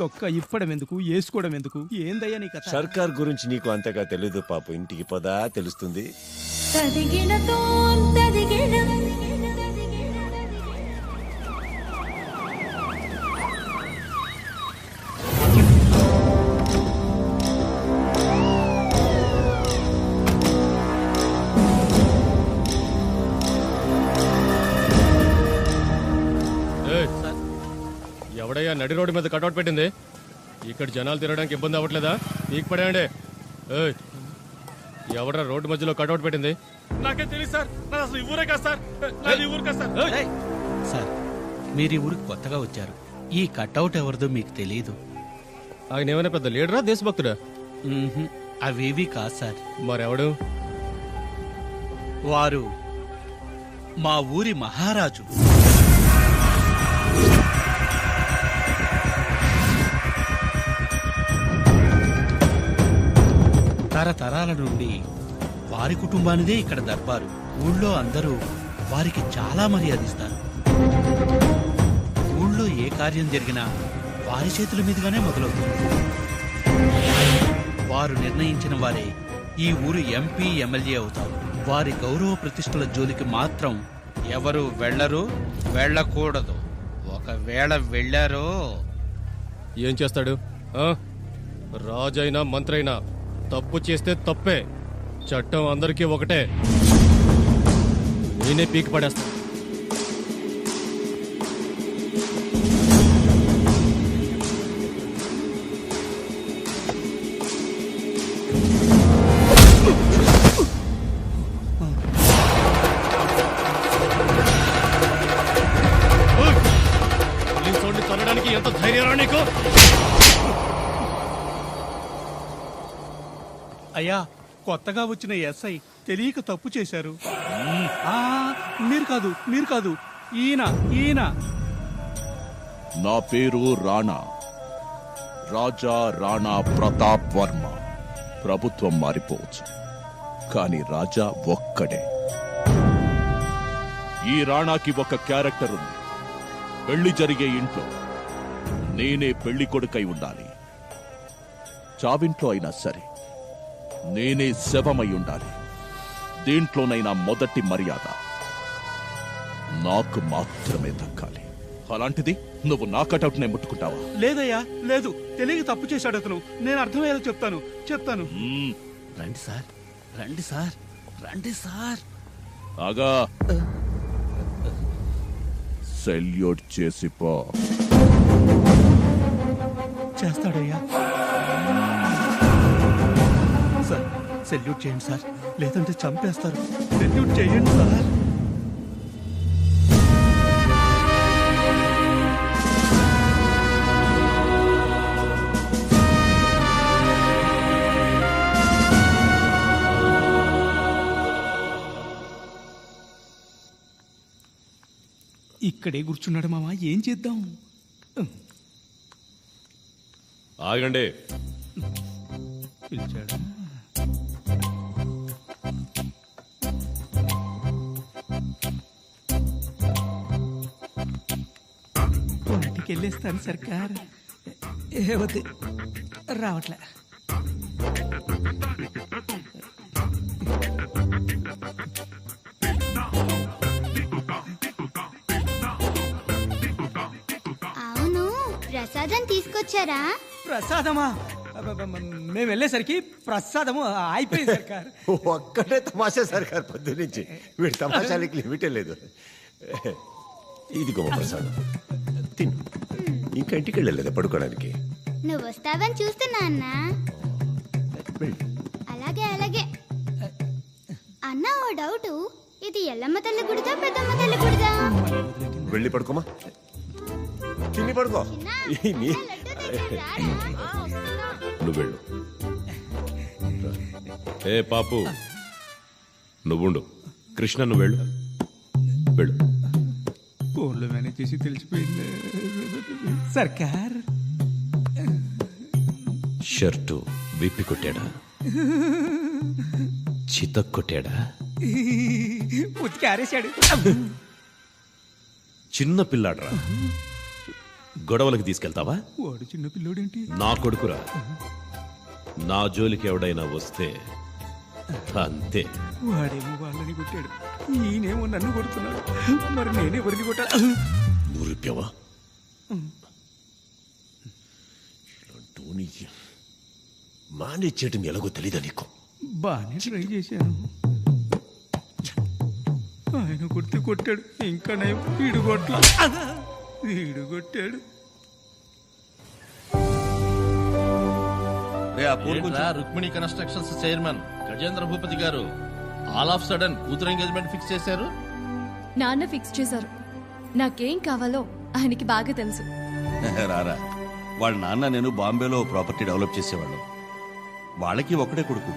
చొక్క ఇప్పడం ఎందుకు? వేసుకోవడం ఎందుకు? ఏందయ్యా నీ కథ? సర్కార్ గురించి నీకు అంతగా తెలియదు పాపు. ఇంటికి పదా? తెలుస్తుంది. తదిగినతో తదిగిన ఎవడయ్యా నడి రోడ్డు మీద కటౌట్ పెట్టింది. ఇక్కడ జనాలు తిరగడానికి ఇబ్బంది అవ్వట్లేదా? నీకు పడేయండి. ఏయ్, ఎవడ్రా రోడ్డు మధ్యలో కటౌట్ పెట్టింది? నాకే తెలియదు సార్. నాది అసలు ఈ ఊరే కాదు సార్. నాది ఈ ఊరు కాదు సార్. ఏయ్, సార్ మీరు ఈ ఊరికి కొత్తగా వచ్చారు. ఈ కట్అవుట్ ఎవరిదో మీకు తెలియదు ఆయన ఏమైనా పెద్ద లీడరా దేశభక్తుడా? మ్మ్హ్మ్. అవేవి కాదు సార్. మరెవడు? వారు మా ఊరి మహారాజు. తరతరాల నుండి వారి కుటుంబానిదే ఇక్కడ దర్బారు. ఊళ్ళో అందరూ వారికి చాలా మర్యాదిస్తారు. ఊళ్ళో ఏ కార్యం జరిగినా వారి చేతుల మీదుగానే మొదలవుతుంది. వారు నిర్ణయించిన వారే ఈ ఊరు ఎంపీ ఎమ్మెల్యే అవుతారు. వారి గౌరవ ప్రతిష్టల జోలికి మాత్రం ఎవరు వెళ్ళరు వెళ్ళకూడదు. ఒకవేళ వెళ్ళారో ఏం చేస్తాడు? రాజైనా మంత్రైనా తప్పు చేస్తే తప్పే. చట్టం అందరికీ ఒకటే. నేనే పీకి పడేస్తా. కొత్తగా వచ్చిన ఎస్ఐ తెలియక తప్పు చేశారు. ఆ, మీరు కాదు మీరు కాదు. ఈయన ఈయన. నా పేరు రాణా. రాజా రాణా ప్రతాప్ వర్మ. ప్రభుత్వం మారిపోవచ్చు. కానీ రాజా ఒక్కడే. ఈ రాణాకి ఒక క్యారెక్టర్ ఉంది. పెళ్ళి జరిగే ఇంట్లో నేనే పెళ్ళి కొడుకై ఉండాలి. చావింట్లో అయినా సరే. నేనే శవమై ఉండాలి. దేంట్లోనైనా మొదటి మర్యాద. నాకు మాత్రమే దక్కాలి. అలాంటిది నువ్వు నా కటౌట్నే ముట్టుకుంటావా? లేదయ్యా లేదు. తెలియక తప్పు చేశాడు అతను. నేను అర్థమయ్యేలా చెప్తాను. చెప్తాను. రండి సార్. రండి సార్. రండి సార్. ఆగా. సెల్యూట్ చేసి పో. చేస్తాడయ్యా. సెల్యూట్ చేయండి సార్. లేదంటే చంపేస్తారు. సెల్యూట్ చేయండి సార్. ఇక్కడే కూర్చున్నాడు మామ. ఏం చేద్దాం? ఆగండి. పిలిచాడు? వెళ్ళేస్తాను సర్కార్. రావట్లే. అవును ప్రసాదం తీసుకొచ్చారా? ప్రసాదమా? మేము వెళ్ళేసరికి ప్రసాదము అయిపోయింది సర్కార్. ఒక్కటే తమాషా సర్కార్ పొద్దు నుంచి. వీడి తమాషాలకి లిమిటే లేదు. ఇది గొప్ప ప్రసాదం. తిను. ఇంకా ఇంటికి వెళ్ళలేదా పడుకోవడానికి? నువ్వు వస్తావని చూస్తున్నా అన్నా. అలాగే అలాగే. అన్న ఓ డౌట్. ఇది ఎల్లమ్మ తల్లి గుడిదా పెద్దమ్మ తల్లి గుడిదా? వెళ్ళి పడుకోమా? తిని పడుకో. నువ్వు వెళ్ళు. ఏ పాపు. నువ్వుండు. కృష్ణ నువ్వు వెళ్ళు. వెళ్ళు. ఫోన్లో మేనేజ్ చేసి తెలిసిపోయింది. సర్కార్ షర్టు విప్పి కొట్టాడా? చితక్ కొట్టాడా? ఉతికి ఆరేశాడు చిన్న పిల్లాడ్రా. గొడవలకు తీసుకెళ్తావా? వాడు చిన్న పిల్లోడేంటి? నా కొడుకురా. నా జోలికి ఎవడైనా వస్తే అంతే. వాడేమో వాళ్ళని కొట్టాడు. ఈయనేమో నన్ను కొడుతున్నాడు. మరి నేనే ఎవరిని కొట్టాడు నువ్వు మేనేజ్ చేయటం ఎలాగో తెలీదా నీకు? బాగానే ట్రై చేశాను. ఆయన కొడితే కొట్టాడు. ఇంకా నయం. వీడు కొట్ల. వీడు కొట్టాడు. Rukmini constructions chairman? Gajendra Bhupathi గారు ఆల్ ఆఫ్ సడన్ కూతురు ఎంగేజ్మెంట్ ఫిక్స్ చేశారు? నాన్న ఫిక్స్ చేశారు. నాకేం కావాలో ఆయనకి బాగా తెలుసు. రారా వాళ్ళ నాన్న నేను బాంబేలో ప్రాపర్టీ డెవలప్ చేసేవాళ్ళం. వాళ్ళకి ఒకటే కొడుకు.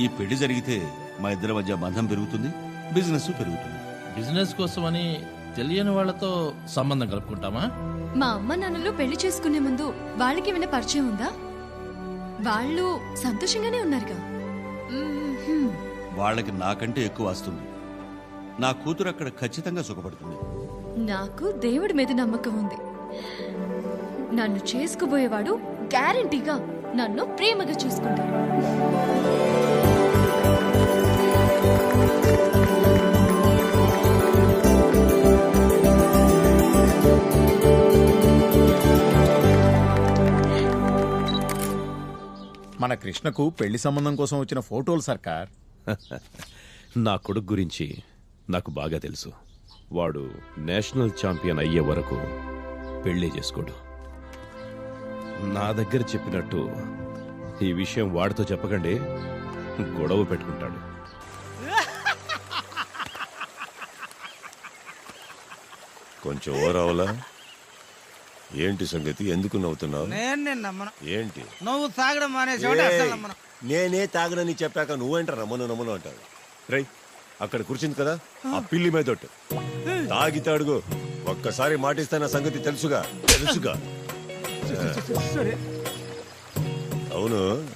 ఈ పెళ్ళి జరిగితే మా ఇద్దరి మధ్య బంధం పెరుగుతుంది బిజినెస్ పెరుగుతుంది. బిజినెస్ కోసమని తెలియని వాళ్ళతో సంబంధం కలుపుకుంటామా? మా అమ్మ నాన్నలు పెళ్ళి చేసుకునే ముందు వాళ్ళకి ఏమైనా పరిచయం ఉందా? వాళ్ళు సంతోషంగానే ఉన్నారుగా. వాళ్ళకి నాకంటే ఎక్కువ వస్తుంది నా కూతురు అక్కడ ఖచ్చితంగా సుఖపడుతుంది. నాకు దేవుడి మీద నమ్మకం ఉంది. నన్ను చేసుకుపోయేవాడు గ్యారంటీగా నన్ను ప్రేమగా చూసుకుంటాడు. కృష్ణకు పెళ్ళి సంబంధం కోసం వచ్చిన ఫోటోలు సర్కార్ నా కొడుకు గురించి నాకు బాగా తెలుసు. వాడు నేషనల్ ఛాంపియన్ అయ్యే వరకు పెళ్ళి చేసుకోడు. నా దగ్గర చెప్పినట్టు ఈ విషయం వాడితో చెప్పకండి గొడవ పెట్టుకుంటాడు. కొంచెం ఓవరావలా ఏంటి సంగతి? ఎందుకు నవ్వుతున్నావు? నేను నిన్న నమ్మను. ఏంటి? నువ్వు తాగడం అసలు నమ్మను. నేనే తాగనని చెప్పాక నువ్వేంట రమ్మను నమ్మను అంటావు? రై అక్కడ కూర్చుంది కదా? ఆ పిల్లి మీద. తాగితే అడుగు. ఒక్కసారి మాటిస్తాన సంగతి తెలుసుగా? తెలుసుగా? సరే. అవును.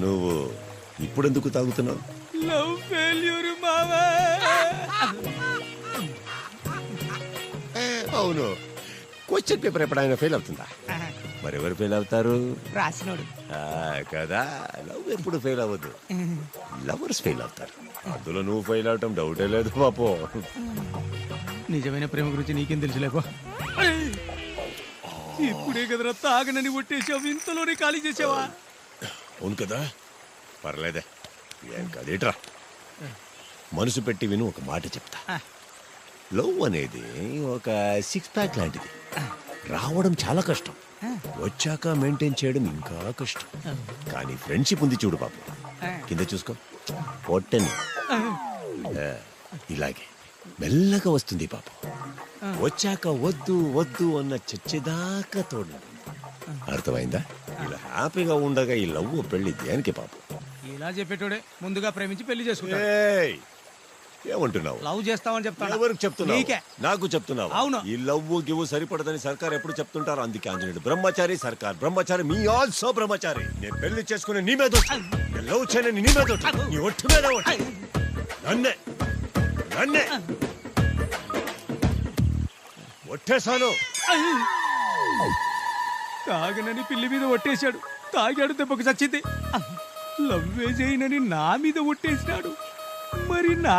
నువ్వు ఇప్పుడెందుకు తాగుతున్నావు? లవ్ ఫెయిల్యూర్ మావా! అవును. క్వశ్చన్ పేపర్ ఎప్పుడైనా ఫెయిల్ అవుతుందా? మరెవరు ఫెయిల్ అవుతారు? రాసినోడు. ఆ, కదా. లవ్ ఎప్పుడు ఫెయిల్ అవ్వదు. లవర్స్ ఫెయిల్ అవుతారు. అందులో నువ్వు ఫెయిల్ అవటం డౌటే లేదు పాపో నిజమైన ప్రేమ గురించి నీకేం తెలుసులేకో ఇప్పుడే కదరా తాగనని కొట్టేసావు ఇంతలోనే ఖాళీ చేసావా? అవును కదా. పర్లేదే. ఏం కదేట్రా మనసు పెట్టి విను ఒక మాట చెప్తా. లవ్ అనేది ఒక సిక్స్ ప్యాక్ లాంటిది. రావడం చాలా కష్టం. వచ్చాక మెయింటైన్ చేయడం ఇంకా కష్టం. కానీ ఫ్రెండ్షిప్ ఉంది చూడు పాప కింద చూసుకో. పొట్టని. ఇలాగే మెల్లగా వస్తుంది పాప. వచ్చాక వద్దు వద్దు అన్న చచ్చేదాకా తోడు. అర్థమైందా? ఇలా హ్యాపీగా ఉండగా ఈ లవ్ పెళ్ళి దేనికి పాప? ఇలా చెప్పేటోడే ముందుగా ప్రేమించి పెళ్ళి చేసుకుంటాడు. ఏయ్! ఏమంటున్నావు? లవ్ చేస్తామని చెప్తాను ఎవరికి చెప్తున్నావు? నీకే. నాకు చెప్తున్నావు? అవును. ఈ లవ్ గివ్వు సరిపడదని సర్కార్ ఎప్పుడు చెప్తుంటారు? అందుకే ఆంజనేయుడు. బ్రహ్మచారి సర్కార్. బ్రహ్మచారి మీ ఆల్సో బ్రహ్మచారి. నేను పెళ్ళి చేసుకుని నీ మీద ఒట్టు. నేను లవ్ చేయని నీ మీద ఒట్టు. నీ ఒట్టు మీద ఒట్టు. నన్నే. నన్నే. ఒట్టేశాను. తాగనని పిల్లి మీద ఒట్టేశాడు. తాగాడు దెబ్బకు చచ్చింది. లవ్వే చేయనని నా మీద ఒట్టేసినాడు. మరి నా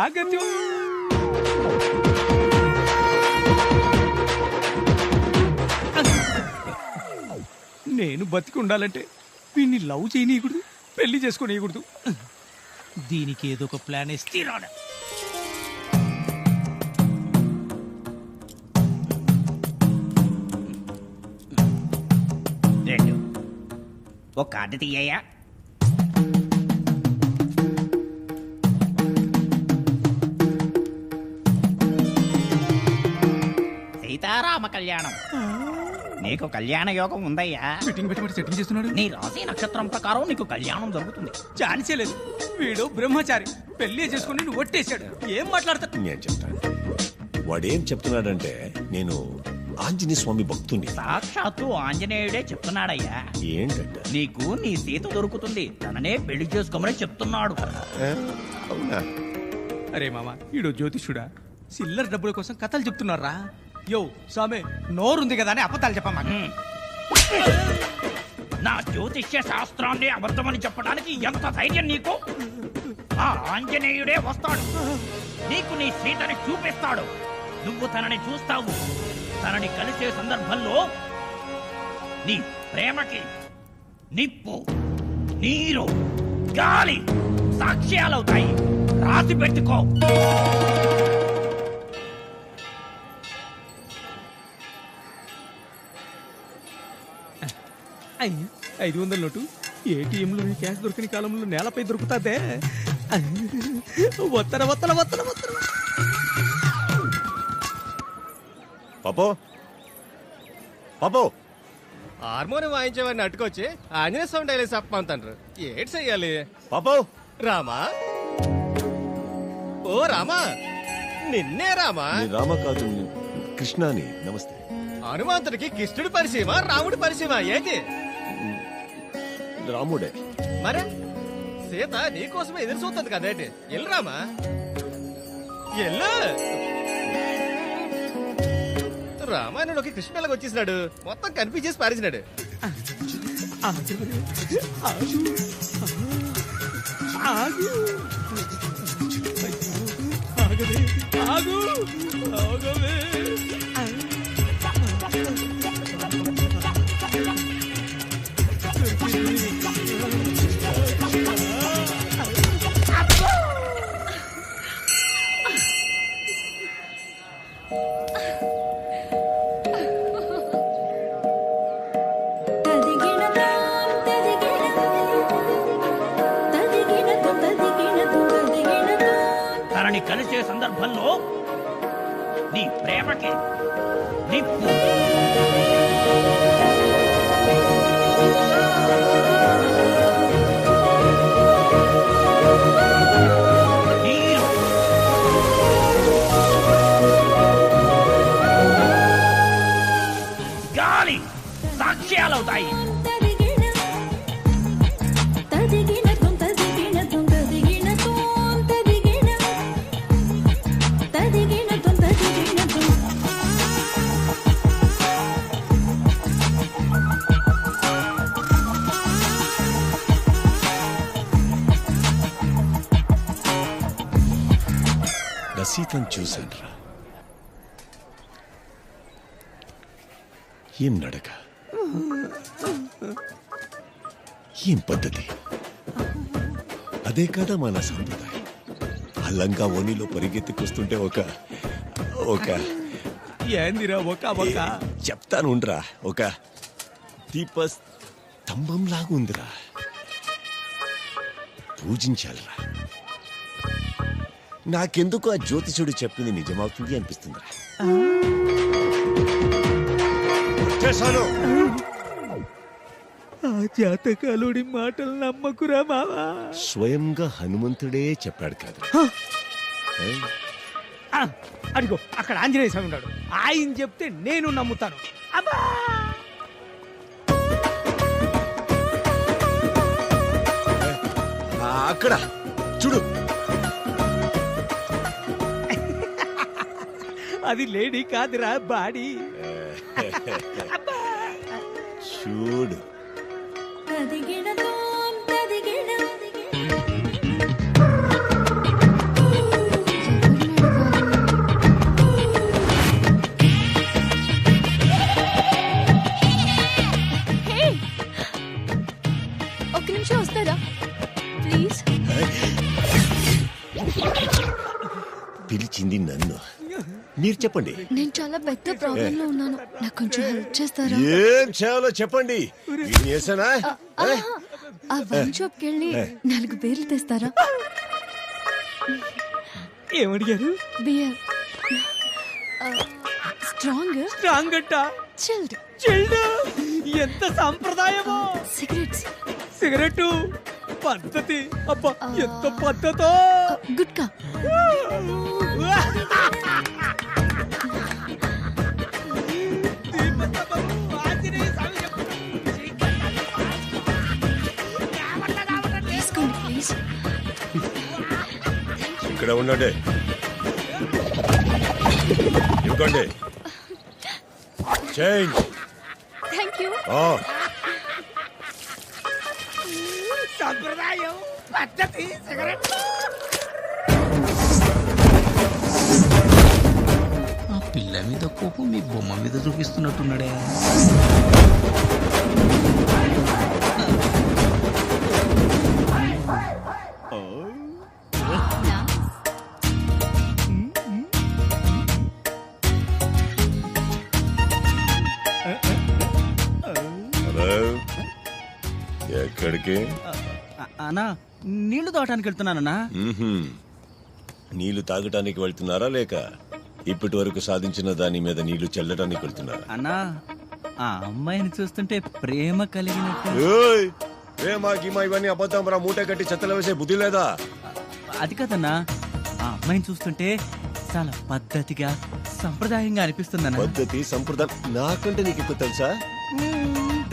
నేను బతికి ఉండాలంటే వీడిని లవ్ చేయనీయకూడదు పెళ్ళి చేసుకోనీయకూడదు. దీనికి ఏదో ఒక ప్లాన్ వేస్తే రాడు ఒక కార్డు తీయ్యా సీతారామ కళ్యాణం. నీకు కళ్యాణ యోగం ఉందయ్యా. ఫిట్టింగ్ పెట్టి సెట్టింగ్ చేస్తున్నాడు. నీ రాశి నక్షత్రం ప్రకారం నీకు కళ్యాణం జరుగుతుంది. ఛాన్సే లేదు. వీడు బ్రహ్మచారి. పెళ్ళి చేసుకుని నువ్వు ఒట్టేశాడు. ఏం మాట్లాడతా? నేను చెప్తాను వాడేం చెప్తున్నాడంటే నేను ఆంజనేయ స్వామి భక్తుని సాక్షాత్తు ఆంజనేయుడే చెప్తున్నాడయ్యా. ఏంటంట? నీకు నీ సీత దొరుకుతుంది. తననే పెళ్ళి చేసుకోమని చెప్తున్నాడు. అరే మామ ఈడో జ్యోతిష్యుడా. చిల్లర డబ్బుల కోసం కథలు చెప్తున్నారా యో స్వామి నోరుంది కదా అని అబద్ధాలు చెప్పమ్మా నా జ్యోతిష్య శాస్త్రాన్ని అబద్ధమని చెప్పడానికి ఎంత ధైర్యం నీకు? ఆ ఆంజనేయుడే వస్తాడు. నీకు నీ సీతని చూపిస్తాడు. నువ్వు తనని చూస్తావు. తనని కలిసే సందర్భంలో నీ ప్రేమకి నిప్పు నీరు గాలి సాక్ష్యాలవుతాయి. రాసి పెట్టుకో. ఐదు వందల నోటు. ఏటీఎంలో క్యాష్ దొరికిన కాలంలో నేలపై దొరుకుతాదే? వత్తన వత్తన వత్తన వత్తన. పాపో. పాపో. హార్మోనియం వాయించేవాడిని అట్టుకొచ్చి ఆంజనేయ స్వామి డైలీ చెప్పమంటారు ఏటి చెయ్యాలి? పాపో. రామా? ఓ రామా నిన్నే రామా? రామ కాదు కృష్ణాని. నమస్తే. హనుమంతుడికి కృష్ణుడి పరిచయమ రాముడి పరిచయమా ఏంటి? రాముడే మరే సీత నీకోసమే ఎదురు చూస్తుంది కదేంటి ఎల్లు రామా ఎల్లు రామాయణంలోకి కృష్ణులకు వచ్చేసినాడు మొత్తం కనిపించేసి పారేసినాడు ఆగు. ఆగు. ఆగు. ఆగవే. ఆగు. ఆగవే. ఏం పద్ధతి? అదే కదా మన సాంప్రదాయం. అల్లంగా ఓనిలో పరిగెత్తుకొస్తుంటే ఒక ఒక ఏందిరా ఒక ఒక? చెప్తాను ఉండ్రా ఒక దీప స్తంభం లాగా ఉందిరా. పూజించాలిరా. నాకెందుకు ఆ జ్యోతిషుడు చెప్పింది నిజమవుతుంది అనిపిస్తుందిరా. ఆ. జాతకాలుడి మాటలు నమ్మకురా మావా స్వయంగా హనుమంతుడే చెప్పాడు కాదు. ఆ, అడిగో అక్కడ ఆంజనేయ స్వామి ఉన్నాడు. ఆయన చెప్తే నేను నమ్ముతాను. అబ్బా! ఆ, అక్కడ. చూడు. అది లేడీ కాదురా బాడీ. చూడు. చెప్పండి. నేను చాలా పెద్ద ప్రాబ్లం లో ఉన్నాను. నాకు కొంచెం హెల్ప్ చేస్తారా? ఏం చేయాలో చెప్పండి. ఏ? ఆ వైన్ షాప్కి వెళ్ళి నాలుగు బీర్లు తెస్తారా? ఏమడిగారు? Beer strong. స్ట్రాంగ్ అంట. చిల్డ్. చిల్డ్. ఎంత సంప్రదాయమో. సిగరెట్స్. సిగరెట్ పద్ధతి. అబ్బా ఎంత పద్ధతో. గుట్కా. ఇక్కడ ఉండండి ఇవ్వండి. చేంజ్. థ్యాంక్ యూ సంప్రదాయం పద్ధతి సిగరెట్. ఆ పిల్ల మీద కోపం మీ బొమ్మ మీద చూపిస్తున్నట్టున్నాడే. హలో ఎక్కడికి అన్నా నీళ్ళు దావటానికి వెళ్తున్నానన్నా. నీళ్ళు తాగటానికి వెళ్తున్నారా లేక ఇప్పటి వరకు సాధించిన దాని మీద నీళ్ళు చల్లటానికి వెళ్తున్నారా? అన్నా ఆ అమ్మాయిని చూస్తుంటే ప్రేమ కలిగినట్టు! ప్రేమ గీమా ఇవన్నీ అబద్ధం రా. మూట కట్టి చెత్తలో వేసే బుద్ధి లేదా? అది కదన్నా ఆ అమ్మాయిని చూస్తుంటే చాలా పద్ధతిగా సంప్రదాయంగా అనిపిస్తుందన్నా. పద్ధతి సంప్రదాయం నాకంటే నీకు తెలుసా?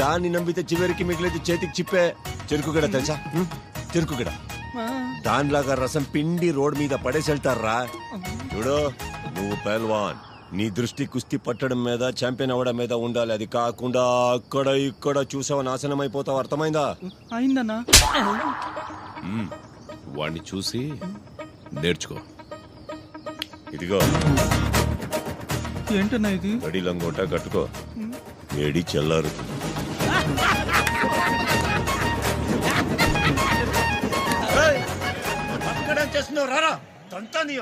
దాన్ని నమ్మితే చివరికి మిగిలేదు చేతికి చిప్పే చెరుకు గడ తెలుసా? హ్మ్? చెరుకు గడ దానిలాగా రసం పిండి రోడ్ మీద పడేసి వెళ్తారా? చూడు నువ్వు పెల్వాన్ నీ దృష్టి కుస్తీ పట్టడం మీద ఛాంపియన్ అవ్వడం మీద ఉండాలి. అది కాకుండా అక్కడ ఇక్కడ చూసావు నాశనం అయిపోతావు. అర్థమైందా? అయిందన్నా. వాణ్ణి చూసి నేర్చుకో. ఇదిగో. ఏంటన్నా ఇది? గడి లంగోట కట్టుకో. వేడి చల్లారు అక్కడ చేస్తున్నావు రారా. తంతా నీ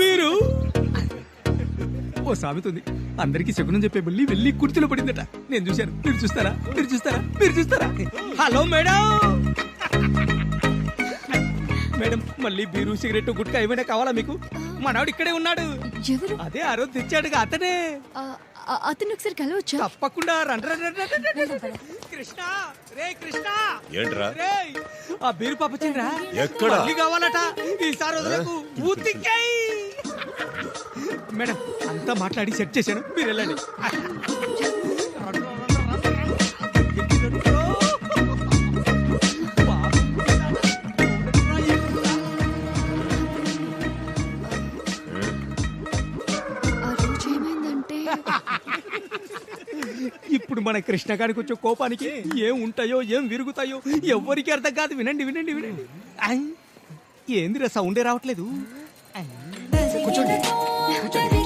మీరు ఓ సామెత ఉంది అందరికి శకునం చెప్పే బల్లి వెళ్ళి కుర్చీలో పడిందట. నేను చూశాను. మీరు చూస్తారా? మీరు చూస్తారా? మీరు చూస్తారా? Hello madam. మేడం మళ్ళీ బీరు సిగరెట్ గుట్కా ఏమైనా కావాలా మీకు? మనవాడు ఇక్కడే ఉన్నాడు. ఎవరు? అదే ఆ రోజు తెచ్చాడుగా అతనే. అతను ఒకసారి కలవచ్చా? తప్పకుండా రండి రండి. కృష్ణ రే కృష్ణ. ఏంట్రా? రేయ్, ఆ బీరు పాపచ్చిండ్రా ఎక్కడ? మళ్ళీ కావాలట. ఈసారి వదలకు. మేడం అంతా మాట్లాడి సెట్ చేశాను. మీరు వెళ్ళండి. మన కృష్ణ గారికి వచ్చే కోపానికి ఏం ఉంటాయో ఏం విరుగుతాయో ఎవ్వరికి అర్థం కాదు. వినండి వినండి వినండి. ఐ, ఏందిరా సౌండే రావట్లేదు. కూర్చోండి. కూర్చోండి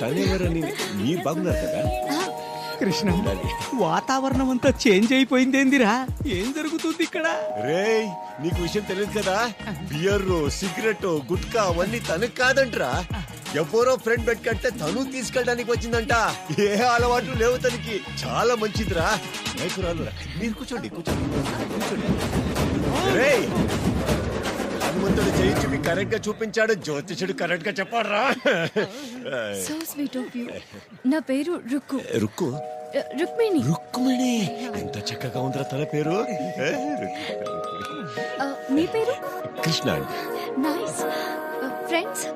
తనేవరని మీరు బాగున్నారు కదా? కృష్ణ వాతావరణం అంతా చేంజ్ అయిపోయిందేందిరా ఏం జరుగుతుంది ఇక్కడ? రేయ్ నీకు విషయం తెలియదు కదా? బియర్ సిగరెట్ గుట్కా అవన్నీ తనకు కాదంట్రా. ఎవరో ఫ్రెండ్ పెట్టుకంటే తను తీసుకెళ్ళడానికి వచ్చిందంట. ఏ అలవాట్లు లేవు తనకి. చాలా మంచిదిరా. మైకురాలు రా. మీరు కూర్చోండి కూర్చోండి హనుమంతుడు చేయి చూపి కరెక్ట్గా చూపించాడు. జ్యోతిషుడు కరెక్ట్గా చెప్పాడురా. సో స్వీట్ ఆఫ్ యూ నా పేరు రుక్కు. రుక్కు? ఆ, రుక్మిణి. రుక్కుమిణి ఎంత చక్కగా ఉందిరా తన పేరు. ఆ, మీ పేరు? Krishna nice friends